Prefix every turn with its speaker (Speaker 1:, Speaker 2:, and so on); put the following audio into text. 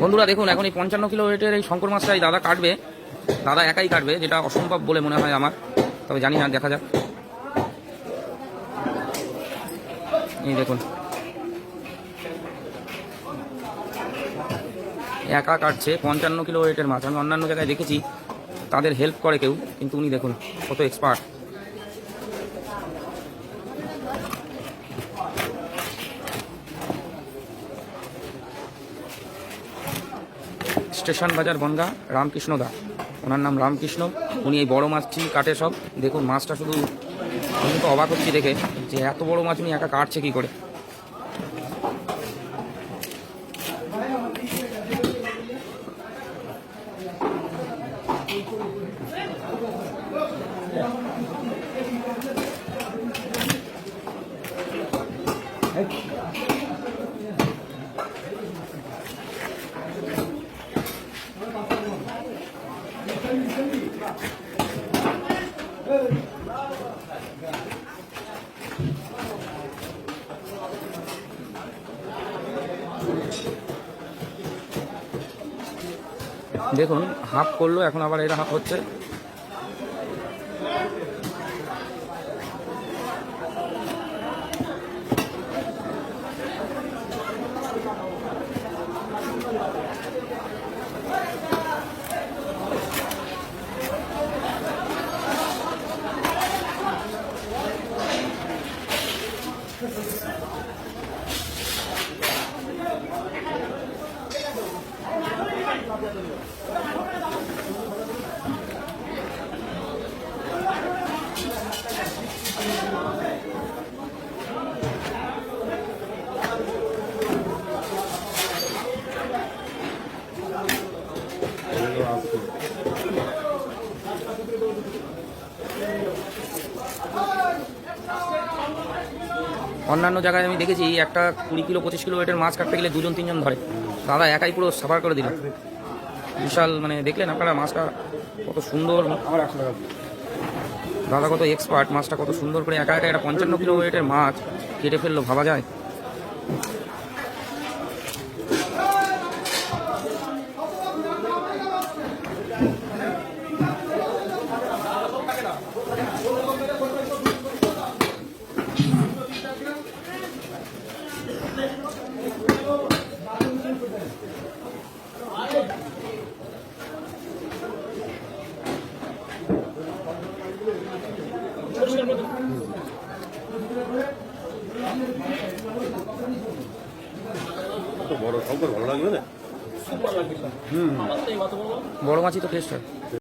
Speaker 1: বন্ধুরা দেখুন, এখন এই পঞ্চান্ন কিলো ওয়েটের এই শঙ্কর মাছটাই দাদা কাটবে। দাদা একাই কাটবে, যেটা অসম্ভব বলে মনে হয় আমার। তবে জানি না, দেখা যাক। এই দেখুন। একা কাটছে, পঞ্চান্ন কিলো ওয়েটের মাছ। আমি অন্যান্য জায়গায় দেখেছি, তাদের হেল্প করে কেউ, কিন্তু উনি দেখুন, কত এক্সপার্ট স্টেশন বাজার বনগা, রামকৃষ্ণ দা ওনার নাম রামকৃষ্ণ। উনি এই বড় মাছটি কাটে সব। দেখুন, মাছটা শুধু আমি তো অবাক হচ্ছি দেখে যে এত বড় মাছ উনি একা কাটছে কি করে। দেখুন হাফ করল এখন আবার এটা হাফ হচ্ছে অন্যান্য জায়গায় আমি দেখেছি, একটা কুড়ি কিলো, পঁচিশ কিলো ওয়েটের মাছ কাটতে গেলে দুজন, তিনজন ধরে। দাদা একাই পুরো সাফার করে দিল। বিশাল মানে দেখলেন আপনারা মাছটা কত সুন্দর। দাদা কত এক্সপার্ট মাছটা কত সুন্দর করে, একা একা একটা পঞ্চান্ন কিলো ওয়েটের মাছ। কেটে ফেলল ভাবা যায়?
Speaker 2: বড় শঙ্কর ভালো লাগবে না?
Speaker 1: বড় মাছই তো টেস্ট হয়।